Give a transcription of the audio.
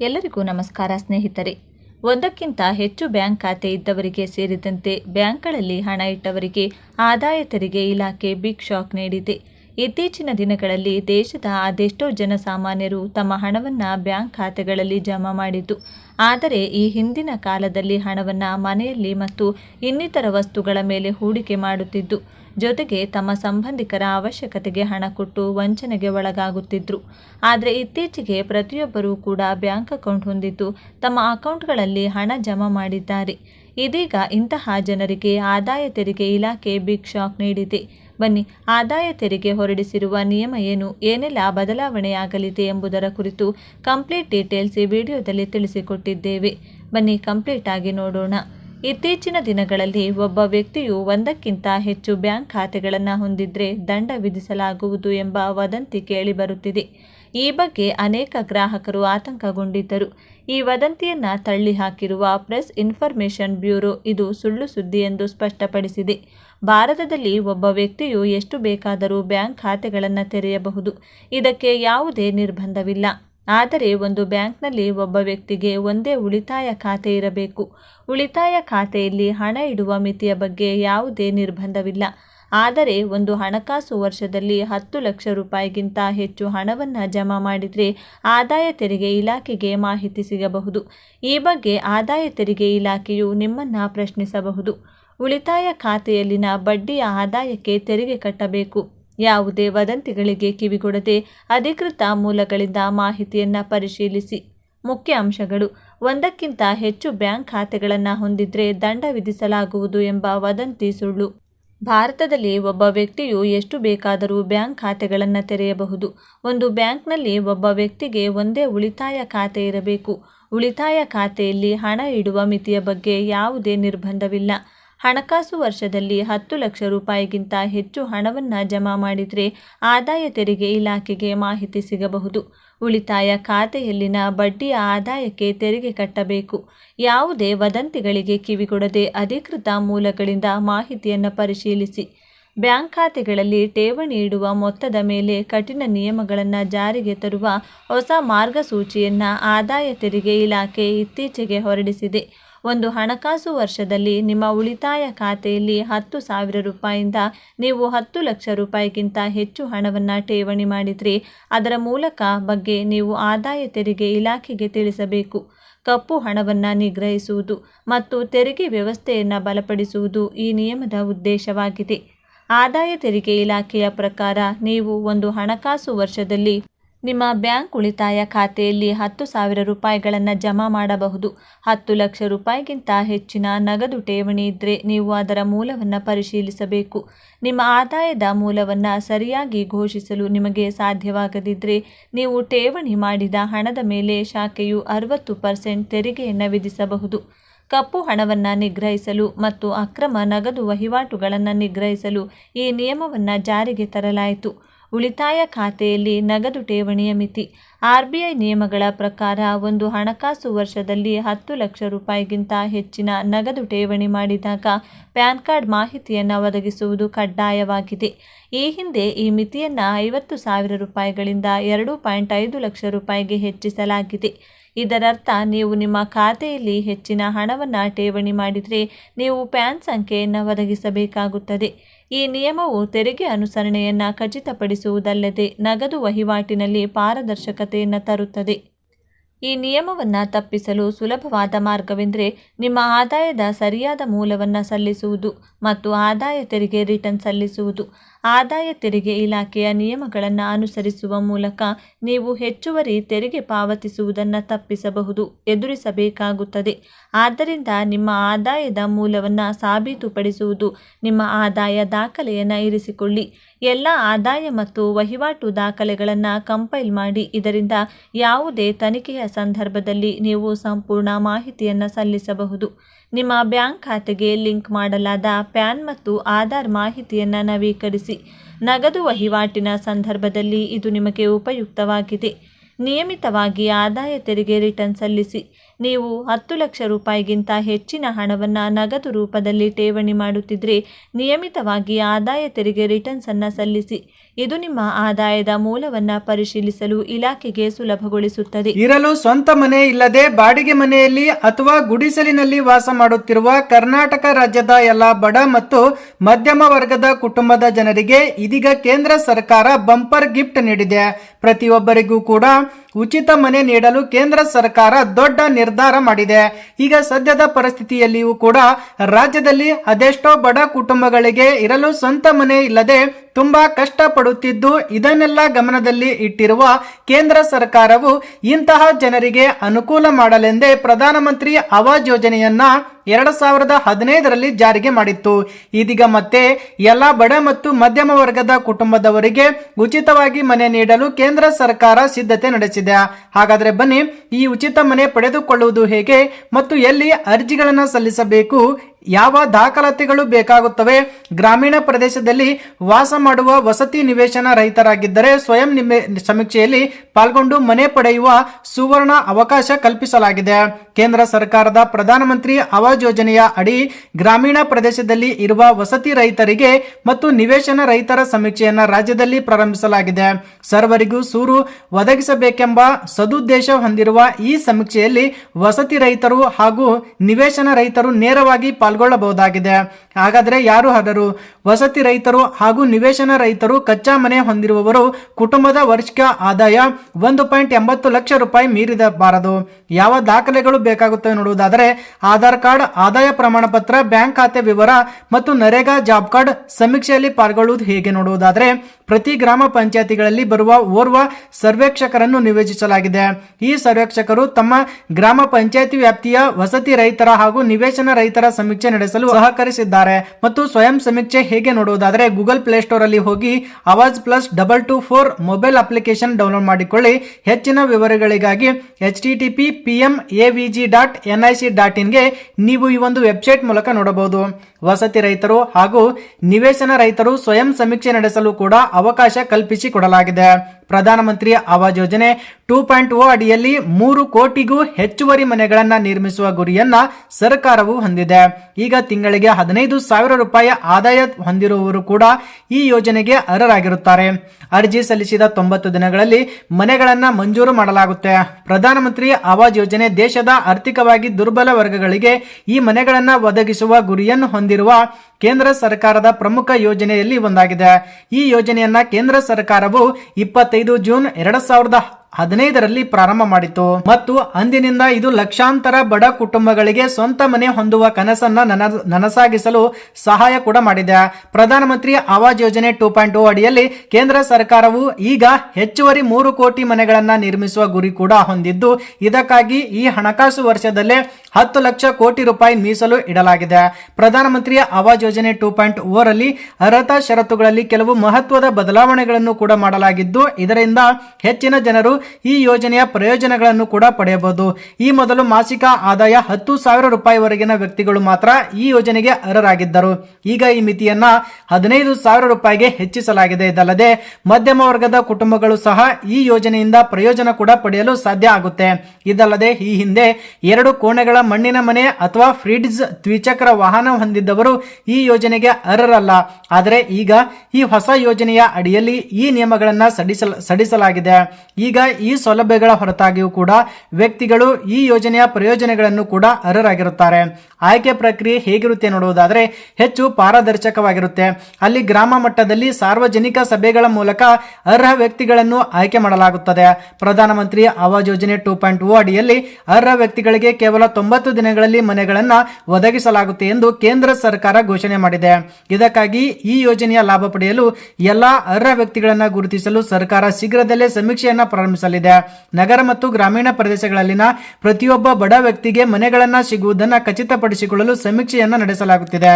ಎಲ್ಲರಿಗೂ ನಮಸ್ಕಾರ ಸ್ನೇಹಿತರೆ. ಒಂದಕ್ಕಿಂತ ಹೆಚ್ಚು ಬ್ಯಾಂಕ್ ಖಾತೆ ಇದ್ದವರಿಗೆ ಸೇರಿದಂತೆ ಬ್ಯಾಂಕ್ಗಳಲ್ಲಿ ಹಣ ಇಟ್ಟವರಿಗೆ ಆದಾಯ ತೆರಿಗೆ ಇಲಾಖೆ ಬಿಗ್ ಶಾಕ್ ನೀಡಿದೆ. ಇತ್ತೀಚಿನ ದಿನಗಳಲ್ಲಿ ದೇಶದ ಅದೆಷ್ಟೋ ಜನಸಾಮಾನ್ಯರು ತಮ್ಮ ಹಣವನ್ನು ಬ್ಯಾಂಕ್ ಖಾತೆಗಳಲ್ಲಿ ಜಮಾ ಮಾಡಿದ್ದು. ಆದರೆ ಈ ಹಿಂದಿನ ಕಾಲದಲ್ಲಿ ಹಣವನ್ನು ಮನೆಯಲ್ಲಿ ಮತ್ತು ಇನ್ನಿತರ ವಸ್ತುಗಳ ಮೇಲೆ ಹೂಡಿಕೆ ಮಾಡುತ್ತಿದ್ದು. ಜೊತೆಗೆ ತಮ್ಮ ಸಂಬಂಧಿಕರ ಅವಶ್ಯಕತೆಗೆ ಹಣ ಕೊಟ್ಟು ವಂಚನೆಗೆ ಒಳಗಾಗುತ್ತಿದ್ರು. ಆದರೆ ಇತ್ತೀಚೆಗೆ ಪ್ರತಿಯೊಬ್ಬರೂ ಕೂಡ ಬ್ಯಾಂಕ್ ಅಕೌಂಟ್ ಹೊಂದಿದ್ದು ತಮ್ಮ ಅಕೌಂಟ್ಗಳಲ್ಲಿ ಹಣ ಜಮಾ ಮಾಡಿದ್ದಾರೆ. ಇದೀಗ ಇಂತಹ ಜನರಿಗೆ ಆದಾಯ ತೆರಿಗೆ ಇಲಾಖೆ ಬಿಗ್ ಶಾಕ್ ನೀಡಿದೆ. ಬನ್ನಿ, ಆದಾಯ ತೆರಿಗೆ ಹೊರಡಿಸಿರುವ ನಿಯಮ ಏನು, ಏನೆಲ್ಲ ಬದಲಾವಣೆಯಾಗಲಿದೆ ಎಂಬುದರ ಕುರಿತು ಕಂಪ್ಲೀಟ್ ಡೀಟೇಲ್ಸ್ ಈ ವಿಡಿಯೋದಲ್ಲಿ ತಿಳಿಸಿಕೊಟ್ಟಿದ್ದೇವೆ. ಬನ್ನಿ, ಕಂಪ್ಲೀಟ್ ಆಗಿ ನೋಡೋಣ. ಇತ್ತೀಚಿನ ದಿನಗಳಲ್ಲಿ ಒಬ್ಬ ವ್ಯಕ್ತಿಯು ಒಂದಕ್ಕಿಂತ ಹೆಚ್ಚು ಬ್ಯಾಂಕ್ ಖಾತೆಗಳನ್ನು ಹೊಂದಿದ್ರೆ ದಂಡ ವಿಧಿಸಲಾಗುವುದು ಎಂಬ ವದಂತಿ ಕೇಳಿಬರುತ್ತಿದೆ. ಈ ಬಗ್ಗೆ ಅನೇಕ ಗ್ರಾಹಕರು ಆತಂಕಗೊಂಡಿದ್ದರು. ಈ ವದಂತಿಯನ್ನು ತಳ್ಳಿ ಹಾಕಿರುವ ಪ್ರೆಸ್ ಇನ್ಫಾರ್ಮೇಷನ್ ಬ್ಯೂರೋ ಇದು ಸುಳ್ಳು ಸುದ್ದಿ ಎಂದು ಸ್ಪಷ್ಟಪಡಿಸಿದೆ. ಭಾರತದಲ್ಲಿ ಒಬ್ಬ ವ್ಯಕ್ತಿಯು ಎಷ್ಟು ಬೇಕಾದರೂ ಬ್ಯಾಂಕ್ ಖಾತೆಗಳನ್ನು ತೆರೆಯಬಹುದು. ಇದಕ್ಕೆ ಯಾವುದೇ ನಿರ್ಬಂಧವಿಲ್ಲ. ಆದರೆ ಒಂದು ಬ್ಯಾಂಕ್ನಲ್ಲಿ ಒಬ್ಬ ವ್ಯಕ್ತಿಗೆ ಒಂದೇ ಉಳಿತಾಯ ಖಾತೆ ಇರಬೇಕು. ಉಳಿತಾಯ ಖಾತೆಯಲ್ಲಿ ಹಣ ಇಡುವ ಮಿತಿಯ ಬಗ್ಗೆ ಯಾವುದೇ ನಿರ್ಬಂಧವಿಲ್ಲ. ಆದರೆ ಒಂದು ಹಣಕಾಸು ವರ್ಷದಲ್ಲಿ ಹತ್ತು ಲಕ್ಷ ರೂಪಾಯಿಗಿಂತ ಹೆಚ್ಚು ಹಣವನ್ನು ಜಮಾ ಮಾಡಿದರೆ ಆದಾಯ ತೆರಿಗೆ ಇಲಾಖೆಗೆ ಮಾಹಿತಿ ಸಿಗಬಹುದು. ಈ ಬಗ್ಗೆ ಆದಾಯ ತೆರಿಗೆ ಇಲಾಖೆಯು ನಿಮ್ಮನ್ನು ಪ್ರಶ್ನಿಸಬಹುದು. ಉಳಿತಾಯ ಖಾತೆಯಲ್ಲಿನ ಬಡ್ಡಿಯ ಆದಾಯಕ್ಕೆ ತೆರಿಗೆ ಕಟ್ಟಬೇಕು. ಯಾವುದೇ ವದಂತಿಗಳಿಗೆ ಕಿವಿಗೊಡದೆ ಅಧಿಕೃತ ಮೂಲಗಳಿಂದ ಮಾಹಿತಿಯನ್ನು ಪರಿಶೀಲಿಸಿ. ಮುಖ್ಯ ಅಂಶಗಳು. ಒಂದಕ್ಕಿಂತ ಹೆಚ್ಚು ಬ್ಯಾಂಕ್ ಖಾತೆಗಳನ್ನು ಹೊಂದಿದ್ರೆ ದಂಡ ವಿಧಿಸಲಾಗುವುದು ಎಂಬ ವದಂತಿ ಸುಳ್ಳು. ಭಾರತದಲ್ಲಿ ಒಬ್ಬ ವ್ಯಕ್ತಿಯು ಎಷ್ಟು ಬೇಕಾದರೂ ಬ್ಯಾಂಕ್ ಖಾತೆಗಳನ್ನು ತೆರೆಯಬಹುದು. ಒಂದು ಬ್ಯಾಂಕ್ನಲ್ಲಿ ಒಬ್ಬ ವ್ಯಕ್ತಿಗೆ ಒಂದೇ ಉಳಿತಾಯ ಖಾತೆ ಇರಬೇಕು. ಉಳಿತಾಯ ಖಾತೆಯಲ್ಲಿ ಹಣ ಇಡುವ ಮಿತಿಯ ಬಗ್ಗೆ ಯಾವುದೇ ನಿರ್ಬಂಧವಿಲ್ಲ. ಹಣಕಾಸು ವರ್ಷದಲ್ಲಿ ಹತ್ತು ಲಕ್ಷ ರೂಪಾಯಿಗಿಂತ ಹೆಚ್ಚು ಹಣವನ್ನು ಜಮಾ ಮಾಡಿದರೆ ಆದಾಯ ತೆರಿಗೆ ಇಲಾಖೆಗೆ ಮಾಹಿತಿ ಸಿಗಬಹುದು. ಉಳಿತಾಯ ಖಾತೆಯಲ್ಲಿನ ಬಡ್ಡಿಯ ಆದಾಯಕ್ಕೆ ತೆರಿಗೆ ಕಟ್ಟಬೇಕು. ಯಾವುದೇ ವದಂತಿಗಳಿಗೆ ಕಿವಿಗೊಡದೆ ಅಧಿಕೃತ ಮೂಲಗಳಿಂದ ಮಾಹಿತಿಯನ್ನು ಪರಿಶೀಲಿಸಿ. ಬ್ಯಾಂಕ್ ಖಾತೆಗಳಲ್ಲಿ ಠೇವಣಿ ಇಡುವ ಮೊತ್ತದ ಮೇಲೆ ಕಠಿಣ ನಿಯಮಗಳನ್ನು ಜಾರಿಗೆ ತರುವ ಹೊಸ ಮಾರ್ಗಸೂಚಿಯನ್ನು ಆದಾಯ ತೆರಿಗೆ ಇಲಾಖೆ ಇತ್ತೀಚೆಗೆ ಹೊರಡಿಸಿದೆ. ಒಂದು ಹಣಕಾಸು ವರ್ಷದಲ್ಲಿ ನಿಮ್ಮ ಉಳಿತಾಯ ಖಾತೆಯಲ್ಲಿ ಹತ್ತು ಸಾವಿರ ರೂಪಾಯಿಂದ ನೀವು ಹತ್ತು ಲಕ್ಷ ರೂಪಾಯಿಗಿಂತ ಹೆಚ್ಚು ಹಣವನ್ನು ಠೇವಣಿ ಮಾಡಿದರೆ. ಅದರ ಮೂಲಕ ಬಗ್ಗೆ ನೀವು ಆದಾಯ ತೆರಿಗೆ ಇಲಾಖೆಗೆ ತಿಳಿಸಬೇಕು. ಕಪ್ಪು ಹಣವನ್ನು ನಿಗ್ರಹಿಸುವುದು ಮತ್ತು ತೆರಿಗೆ ವ್ಯವಸ್ಥೆಯನ್ನು ಬಲಪಡಿಸುವುದು ಈ ನಿಯಮದ ಉದ್ದೇಶವಾಗಿದೆ. ಆದಾಯ ತೆರಿಗೆ ಇಲಾಖೆಯ ಪ್ರಕಾರ ನೀವು ಒಂದು ಹಣಕಾಸು ವರ್ಷದಲ್ಲಿ ನಿಮ್ಮ ಬ್ಯಾಂಕ್ ಉಳಿತಾಯ ಖಾತೆಯಲ್ಲಿ ಹತ್ತು ಸಾವಿರ ರೂಪಾಯಿಗಳನ್ನು ಜಮಾ ಮಾಡಬಹುದು. ಹತ್ತು ಲಕ್ಷ ರೂಪಾಯಿಗಿಂತ ಹೆಚ್ಚಿನ ನಗದು ಠೇವಣಿ ಇದ್ದರೆ ನೀವು ಅದರ ಮೂಲವನ್ನು ಪರಿಶೀಲಿಸಬೇಕು. ನಿಮ್ಮ ಆದಾಯದ ಮೂಲವನ್ನು ಸರಿಯಾಗಿ ಘೋಷಿಸಲು ನಿಮಗೆ ಸಾಧ್ಯವಾಗದಿದ್ದರೆ ನೀವು ಠೇವಣಿ ಮಾಡಿದ ಹಣದ ಮೇಲೆ ಶಾಖೆಯು ಅರವತ್ತು ಪರ್ಸೆಂಟ್ ತೆರಿಗೆಯನ್ನು ವಿಧಿಸಬಹುದು. ಕಪ್ಪು ಹಣವನ್ನು ನಿಗ್ರಹಿಸಲು ಮತ್ತು ಅಕ್ರಮ ನಗದು ವಹಿವಾಟುಗಳನ್ನು ನಿಗ್ರಹಿಸಲು ಈ ನಿಯಮವನ್ನು ಜಾರಿಗೆ ತರಲಾಯಿತು. ಉಳಿತಾಯ ಖಾತೆಯಲ್ಲಿ ನಗದು ಠೇವಣಿಯ ಮಿತಿ. ಆರ್ಬಿಐ ನಿಯಮಗಳ ಪ್ರಕಾರ ಒಂದು ಹಣಕಾಸು ವರ್ಷದಲ್ಲಿ ಹತ್ತು ಲಕ್ಷ ರೂಪಾಯಿಗಿಂತ ಹೆಚ್ಚಿನ ನಗದು ಠೇವಣಿ ಮಾಡಿದಾಗ ಪ್ಯಾನ್ ಕಾರ್ಡ್ ಮಾಹಿತಿಯನ್ನು ಒದಗಿಸುವುದು ಕಡ್ಡಾಯವಾಗಿದೆ. ಈ ಹಿಂದೆ ಈ ಮಿತಿಯನ್ನು ಐವತ್ತು ಸಾವಿರ ರೂಪಾಯಿಗಳಿಂದ ಎರಡು ಪಾಯಿಂಟ್ ಐದು ಲಕ್ಷ ರೂಪಾಯಿಗೆ ಹೆಚ್ಚಿಸಲಾಗಿದೆ. ಇದರರ್ಥ ನೀವು ನಿಮ್ಮ ಖಾತೆಯಲ್ಲಿ ಹೆಚ್ಚಿನ ಹಣವನ್ನು ಠೇವಣಿ ಮಾಡಿದರೆ ನೀವು ಪ್ಯಾನ್ ಸಂಖ್ಯೆಯನ್ನು ಒದಗಿಸಬೇಕಾಗುತ್ತದೆ. ಈ ನಿಯಮವು ತೆರಿಗೆ ಅನುಸರಣೆಯನ್ನು ಖಚಿತಪಡಿಸುವುದಲ್ಲದೆ ನಗದು ವಹಿವಾಟಿನಲ್ಲಿ ಪಾರದರ್ಶಕತೆಯನ್ನು ತರುತ್ತದೆ. ಈ ನಿಯಮವನ್ನು ತಪ್ಪಿಸಲು ಸುಲಭವಾದ ಮಾರ್ಗವೆಂದರೆ ನಿಮ್ಮ ಆದಾಯದ ಸರಿಯಾದ ಮೂಲವನ್ನು ಸಲ್ಲಿಸುವುದು ಮತ್ತು ಆದಾಯ ತೆರಿಗೆ ರಿಟರ್ನ್ ಸಲ್ಲಿಸುವುದು. ಆದಾಯ ತೆರಿಗೆ ಇಲಾಖೆಯ ನಿಯಮಗಳನ್ನು ಅನುಸರಿಸುವ ಮೂಲಕ ನೀವು ಹೆಚ್ಚುವರಿ ತೆರಿಗೆ ಪಾವತಿಸುವುದನ್ನು ತಪ್ಪಿಸಬಹುದು, ಎದುರಿಸಬೇಕಾಗುತ್ತದೆ. ಆದ್ದರಿಂದ ನಿಮ್ಮ ಆದಾಯದ ಮೂಲವನ್ನು ಸಾಬೀತುಪಡಿಸುವುದು, ನಿಮ್ಮ ಆದಾಯ ದಾಖಲೆಯನ್ನು ಇರಿಸಿಕೊಳ್ಳಿ. ಎಲ್ಲ ಆದಾಯ ಮತ್ತು ವಹಿವಾಟು ದಾಖಲೆಗಳನ್ನು ಕಂಪೈಲ್ ಮಾಡಿ, ಇದರಿಂದ ಯಾವುದೇ ತನಿಖೆಯ ಸಂದರ್ಭದಲ್ಲಿ ನೀವು ಸಂಪೂರ್ಣ ಮಾಹಿತಿಯನ್ನು ಸಲ್ಲಿಸಬಹುದು. ನಿಮ್ಮ ಬ್ಯಾಂಕ್ ಖಾತೆಗೆ ಲಿಂಕ್ ಮಾಡಲಾದ ಪ್ಯಾನ್ ಮತ್ತು ಆಧಾರ್ ಮಾಹಿತಿಯನ್ನು ನವೀಕರಿಸಿ. ನಗದು ವಹಿವಾಟಿನ ಸಂದರ್ಭದಲ್ಲಿ ಇದು ನಿಮಗೆ ಉಪಯುಕ್ತವಾಗಿದೆ. ನಿಯಮಿತವಾಗಿ ಆದಾಯ ತೆರಿಗೆ ರಿಟರ್ನ್ ಸಲ್ಲಿಸಿ. ನೀವು ಹತ್ತು ಲಕ್ಷ ರೂಪಾಯಿಗಿಂತ ಹೆಚ್ಚಿನ ಹಣವನ್ನು ನಗದು ರೂಪದಲ್ಲಿ ಠೇವಣಿ ಮಾಡುತ್ತಿದ್ದರೆ ನಿಯಮಿತವಾಗಿ ಆದಾಯ ತೆರಿಗೆ ರಿಟರ್ನ್ಸನ್ನು ಸಲ್ಲಿಸಿ. ಇದು ನಿಮ್ಮ ಆದಾಯದ ಮೂಲವನ್ನ ಪರಿಶೀಲಿಸಲು ಇಲಾಖೆಗೆ ಸುಲಭಗೊಳಿಸುತ್ತದೆ. ಇರಲು ಸ್ವಂತ ಮನೆ ಇಲ್ಲದೆ ಬಾಡಿಗೆ ಮನೆಯಲ್ಲಿ ಅಥವಾ ಗುಡಿಸಲಿನಲ್ಲಿ ವಾಸ ಮಾಡುತ್ತಿರುವ ಕರ್ನಾಟಕ ರಾಜ್ಯದ ಎಲ್ಲ ಬಡ ಮತ್ತು ಮಧ್ಯಮ ವರ್ಗದ ಕುಟುಂಬದ ಜನರಿಗೆ ಇದೀಗ ಕೇಂದ್ರ ಸರ್ಕಾರ ಬಂಪರ್ ಗಿಫ್ಟ್ ನೀಡಿದೆ. ಪ್ರತಿಯೊಬ್ಬರಿಗೂ ಕೂಡ ಉಚಿತ ಮನೆ ನೀಡಲು ಕೇಂದ್ರ ಸರ್ಕಾರ ದೊಡ್ಡ ನಿರ್ಧಾರ ಮಾಡಿದೆ. ಈಗ ಸದ್ಯದ ಪರಿಸ್ಥಿತಿಯಲ್ಲಿಯೂ ಕೂಡ ರಾಜ್ಯದಲ್ಲಿ ಅದೆಷ್ಟೋ ಬಡ ಕುಟುಂಬಗಳಿಗೆ ಇರಲು ಸ್ವಂತ ಮನೆ ಇಲ್ಲದೆ ತುಂಬಾ ಕಷ್ಟಪಡುತ್ತಿದ್ದು ಇದನ್ನೆಲ್ಲ ಗಮನದಲ್ಲಿ ಇಟ್ಟಿರುವ ಕೇಂದ್ರ ಸರ್ಕಾರವು ಇಂತಹ ಜನರಿಗೆ ಅನುಕೂಲ ಮಾಡಲೆಂದೇ ಪ್ರಧಾನಮಂತ್ರಿ ಆವಾಜ್ ಯೋಜನೆಯನ್ನ ಎರಡು ಸಾವಿರದ ಹದಿನೈದರಲ್ಲಿ ಜಾರಿಗೆ ಮಾಡಿತ್ತು. ಇದೀಗ ಮತ್ತೆ ಎಲ್ಲ ಬಡ ಮತ್ತು ಮಧ್ಯಮ ವರ್ಗದ ಕುಟುಂಬದವರಿಗೆ ಉಚಿತವಾಗಿ ಮನೆ ನೀಡಲು ಕೇಂದ್ರ ಸರ್ಕಾರ ಸಿದ್ಧತೆ ನಡೆಸಿದೆ. ಹಾಗಾದ್ರೆ ಬನ್ನಿ, ಈ ಉಚಿತ ಮನೆ ಪಡೆದುಕೊಳ್ಳುವುದು ಹೇಗೆ ಮತ್ತು ಎಲ್ಲಿ ಅರ್ಜಿಗಳನ್ನು ಸಲ್ಲಿಸಬೇಕು ಯಾವ ದಾಖಲಾತಿಗಳು ಬೇಕಾಗುತ್ತವೆ? ಗ್ರಾಮೀಣ ಪ್ರದೇಶದಲ್ಲಿ ವಾಸ ಮಾಡುವ ವಸತಿ ನಿವೇಶನ ರೈತರಾಗಿದ್ದರೆ ಸ್ವಯಂ ಸಮೀಕ್ಷೆಯಲ್ಲಿ ಪಾಲ್ಗೊಂಡು ಮನೆ ಪಡೆಯುವ ಸುವರ್ಣ ಅವಕಾಶ ಕಲ್ಪಿಸಲಾಗಿದೆ. ಕೇಂದ್ರ ಸರ್ಕಾರದ ಪ್ರಧಾನಮಂತ್ರಿ ಆವಾಸ್ ಯೋಜನೆಯ ಅಡಿ ಗ್ರಾಮೀಣ ಪ್ರದೇಶದಲ್ಲಿ ಇರುವ ವಸತಿ ರೈತರಿಗೆ ಮತ್ತು ನಿವೇಶನ ರೈತರ ಸಮೀಕ್ಷೆಯನ್ನು ರಾಜ್ಯದಲ್ಲಿ ಪ್ರಾರಂಭಿಸಲಾಗಿದೆ. ಸರ್ವರಿಗೂ ಸೂರು ಒದಗಿಸಬೇಕೆಂಬ ಸದುದ್ದೇಶ ಹೊಂದಿರುವ ಈ ಸಮೀಕ್ಷೆಯಲ್ಲಿ ವಸತಿ ರೈತರು ಹಾಗೂ ನಿವೇಶನ ರೈತರು ನೇರವಾಗಿ ಪಾಲ್ಗೊಳ್ಳಬಹುದಾಗಿದೆ. ಹಾಗಾದರೆ ಯಾರು ಅರ್ಹರು ವಸತಿ ರೈತರು ಹಾಗೂ ನಿವೇಶನ ರೈತರು ಕಚ್ಚಾ ಮನೆ ಹೊಂದಿರುವವರು ಕುಟುಂಬದ ವಾರ್ಷಿಕ ಆದಾಯ ಒಂದು ಪಾಯಿಂಟ್ ಎಂಬತ್ತು ಲಕ್ಷ ರೂಪಾಯಿ ಮೀರಿದಬಾರದು. ಯಾವ ದಾಖಲೆಗಳು ಬೇಕಾಗುತ್ತವೆ ನೋಡುವುದಾದರೆ ಆಧಾರ್ ಕಾರ್ಡ್, ಆದಾಯ ಪ್ರಮಾಣ ಪತ್ರ ಬ್ಯಾಂಕ್ ಖಾತೆ ವಿವರ ಮತ್ತು ನರೇಗಾ ಜಾಬ್ ಕಾರ್ಡ್ ಸಮೀಕ್ಷೆಯಲ್ಲಿ ಪಾಲ್ಗೊಳ್ಳುವುದು ಹೇಗೆ ನೋಡುವುದಾದರೆ ಪ್ರತಿ ಗ್ರಾಮ ಪಂಚಾಯತಿಗಳಲ್ಲಿ ಬರುವ ಓರ್ವ ಸರ್ವೇಕ್ಷಕರನ್ನು ನಿಯೋಜಿಸಲಾಗಿದೆ. ಈ ಸರ್ವೇಕ್ಷಕರು ತಮ್ಮ ಗ್ರಾಮ ಪಂಚಾಯತಿ ವ್ಯಾಪ್ತಿಯ ವಸತಿ ರೈತರ ಹಾಗೂ ನಿವೇಶನ ರೈತರ ಸಮೀಕ್ಷೆ ನಡೆಸಲು ಸಹಕರಿಸಿದ್ದಾರೆ ಮತ್ತು ಸ್ವಯಂ ಸಮೀಕ್ಷೆ ಹೇಗೆ ನೋಡುವುದಾದರೆ ಗೂಗಲ್ ಪ್ಲೇಸ್ಟೋರ್ ಅಲ್ಲಿ ಹೋಗಿ Awaaz plus double two four mobile application download ಮಾಡಿಕೊಳ್ಳಿ. ಹೆಚ್ಚಿನ ವಿವರಗಳಿಗಾಗಿ H T T P P M A V G dot N I C dot ಇನ್ಗೆ ನೀವು ಈ ಒಂದು ವೆಬ್ಸೈಟ್ ಮೂಲಕ ನೋಡಬಹುದು. ವಸತಿ ರೈತರು ಹಾಗೂ ನಿವೇಶನ ರೈತರು ಸ್ವಯಂ ಸಮೀಕ್ಷೆ ನಡೆಸಲು ಕೂಡ ಅವಕಾಶ ಕಲ್ಪಿಸಿ ಕೊಡಲಾಗಿದೆ. ಪ್ರಧಾನಮಂತ್ರಿ ಆವಾಜ್ ಯೋಜನೆ ಟೂ ಪಾಯಿಂಟ್ ಓ ಅಡಿಯಲ್ಲಿ ಮೂರು ಕೋಟಿಗೂ ಹೆಚ್ಚುವರಿ ಮನೆಗಳನ್ನು ನಿರ್ಮಿಸುವ ಗುರಿಯನ್ನ ಸರ್ಕಾರವು ಹೊಂದಿದೆ. ಈಗ ತಿಂಗಳಿಗೆ ಹದಿನೈದು ಸಾವಿರ ರೂಪಾಯಿ ಆದಾಯ ಹೊಂದಿರುವವರು ಕೂಡ ಈ ಯೋಜನೆಗೆ ಅರ್ಹರಾಗಿರುತ್ತಾರೆ. ಅರ್ಜಿ ಸಲ್ಲಿಸಿದ ತೊಂಬತ್ತು ದಿನಗಳಲ್ಲಿ ಮನೆಗಳನ್ನು ಮಂಜೂರು ಮಾಡಲಾಗುತ್ತೆ. ಪ್ರಧಾನಮಂತ್ರಿ ಆವಾಜ್ ಯೋಜನೆ ದೇಶದ ಆರ್ಥಿಕವಾಗಿ ದುರ್ಬಲ ವರ್ಗಗಳಿಗೆ ಈ ಮನೆಗಳನ್ನು ಒದಗಿಸುವ ಗುರಿಯನ್ನು ಹೊಂದಿರುವ ಕೇಂದ್ರ ಸರ್ಕಾರದ ಪ್ರಮುಖ ಯೋಜನೆಯಲ್ಲಿ ಒಂದಾಗಿದೆ. ಈ ಯೋಜನೆಯನ್ನ ಕೇಂದ್ರ ಸರ್ಕಾರವು ಇಪ್ಪತ್ತೈದು ಜೂನ್ ಎರಡು ಸಾವಿರದ ಹದಿನೈದರಲ್ಲಿ ಪ್ರಾರಂಭ ಮಾಡಿತು. ಮತ್ತು ಅಂದಿನಿಂದ ಇದು ಲಕ್ಷಾಂತರ ಬಡ ಕುಟುಂಬಗಳಿಗೆ ಸ್ವಂತ ಮನೆ ಹೊಂದುವ ಕನಸನ್ನ ನನಸಾಗಿಸಲು ಸಹಾಯ ಕೂಡ ಮಾಡಿದೆ. ಪ್ರಧಾನಮಂತ್ರಿ ಆವಾಸ್ ಯೋಜನೆ ಟೂ ಪಾಯಿಂಟ್ ಟೂ ಅಡಿಯಲ್ಲಿ ಕೇಂದ್ರ ಸರ್ಕಾರವು ಈಗ ಹೆಚ್ಚುವರಿ ಮೂರು ಕೋಟಿ ಮನೆಗಳನ್ನ ನಿರ್ಮಿಸುವ ಗುರಿ ಕೂಡ ಹೊಂದಿದ್ದು, ಇದಕ್ಕಾಗಿ ಈ ಹಣಕಾಸು ವರ್ಷದಲ್ಲೇ ಹತ್ತು ಲಕ್ಷ ಕೋಟಿ ರೂಪಾಯಿ ಮೀಸಲು ಇಡಲಾಗಿದೆ. ಪ್ರಧಾನಮಂತ್ರಿ ಆವಾಸ್ ಯೋಜನೆ ಟೂ ಪಾಯಿಂಟ್ ಓರಲ್ಲಿ ಅರ್ಹತಾ ಷರತ್ತುಗಳಲ್ಲಿ ಕೆಲವು ಮಹತ್ವದ ಬದಲಾವಣೆಗಳನ್ನು ಕೂಡ ಮಾಡಲಾಗಿದ್ದು, ಇದರಿಂದ ಹೆಚ್ಚಿನ ಜನರು ಈ ಯೋಜನೆಯ ಪ್ರಯೋಜನಗಳನ್ನು ಕೂಡ ಪಡೆಯಬಹುದು. ಈ ಮೊದಲು ಮಾಸಿಕ ಆದಾಯ ಹತ್ತು ಸಾವಿರ ರೂಪಾಯಿವರೆಗಿನ ವ್ಯಕ್ತಿಗಳು ಮಾತ್ರ ಈ ಯೋಜನೆಗೆ ಅರ್ಹರಾಗಿದ್ದರು. ಈಗ ಈ ಮಿತಿಯನ್ನ ಹದಿನೈದು ಸಾವಿರ ರೂಪಾಯಿಗೆ ಹೆಚ್ಚಿಸಲಾಗಿದೆ. ಇದಲ್ಲದೆ ಮಧ್ಯಮ ವರ್ಗದ ಕುಟುಂಬಗಳು ಸಹ ಈ ಯೋಜನೆಯಿಂದ ಪ್ರಯೋಜನ ಕೂಡ ಪಡೆಯಲು ಸಾಧ್ಯ ಆಗುತ್ತೆ. ಇದಲ್ಲದೆ ಈ ಹಿಂದೆ ಎರಡು ಕೋಣೆಗಳ ಮಣ್ಣಿನ ಮನೆ ಅಥವಾ ಫ್ರಿಡ್ಜ್ ದ್ವಿಚಕ್ರ ವಾಹನ ಹೊಂದಿದ್ದವರು ಈ ಯೋಜನೆಗೆ ಅರ್ಹರಲ್ಲ. ಆದರೆ ಈಗ ಈ ಹೊಸ ಯೋಜನೆಯ ಅಡಿಯಲ್ಲಿ ಈ ನಿಯಮಗಳನ್ನು ಸಡಿಸಲ, ಸಡಿಸಲಾಗಿದೆ. ಈಗ ಈ ಸೌಲಭ್ಯಗಳ ಹೊರತಾಗಿಯೂ ಕೂಡ ವ್ಯಕ್ತಿಗಳು ಈ ಯೋಜನೆಯ ಪ್ರಯೋಜನಗಳನ್ನು ಕೂಡ ಅರ್ಹರಾಗಿರುತ್ತಾರೆ. ಆಯ್ಕೆ ಪ್ರಕ್ರಿಯೆ ಹೇಗಿರುತ್ತೆ ನೋಡುವುದಾದರೆ ಹೆಚ್ಚು ಪಾರದರ್ಶಕವಾಗಿರುತ್ತೆ. ಅಲ್ಲಿ ಗ್ರಾಮ ಮಟ್ಟದಲ್ಲಿ ಸಾರ್ವಜನಿಕ ಸಭೆಗಳ ಮೂಲಕ ಅರ್ಹ ವ್ಯಕ್ತಿಗಳನ್ನು ಆಯ್ಕೆ ಮಾಡಲಾಗುತ್ತದೆ. ಪ್ರಧಾನಮಂತ್ರಿ ಆವಾಜ್ ಯೋಜನೆ ಟೂ ಪಾಯಿಂಟ್ ಓ ಅಡಿಯಲ್ಲಿ ಅರ್ಹ ವ್ಯಕ್ತಿಗಳಿಗೆ ಕೇವಲ ತೊಂಬತ್ತು ದಿನಗಳಲ್ಲಿ ಮನೆಗಳನ್ನು ಒದಗಿಸಲಾಗುತ್ತೆ ಎಂದು ಕೇಂದ್ರ ಸರ್ಕಾರ ಘೋಷಣೆ ಮಾಡಿದೆ. ಇದಕ್ಕಾಗಿ ಈ ಯೋಜನೆಯ ಲಾಭ ಪಡೆಯಲು ಎಲ್ಲಾ ಅರ್ಹ ವ್ಯಕ್ತಿಗಳನ್ನು ಗುರುತಿಸಲು ಸರ್ಕಾರ ಶೀಘ್ರದಲ್ಲೇ ಸಮೀಕ್ಷೆಯನ್ನು ಸಮೀಕ್ಷೆಯನ್ನ ಪ್ರಾರಂಭಿಸಲಿದೆ ನಗರ ಮತ್ತು ಗ್ರಾಮೀಣ ಪ್ರದೇಶಗಳಲ್ಲಿನ ಪ್ರತಿಯೊಬ್ಬ ಬಡ ವ್ಯಕ್ತಿಗೆ ಮನೆಗಳನ್ನ ಸಿಗುವುದನ್ನು ಖಚಿತಪಡಿಸಿಕೊಳ್ಳಲು ಸಮೀಕ್ಷೆಯನ್ನ ನಡೆಸಲಾಗುತ್ತಿದೆ.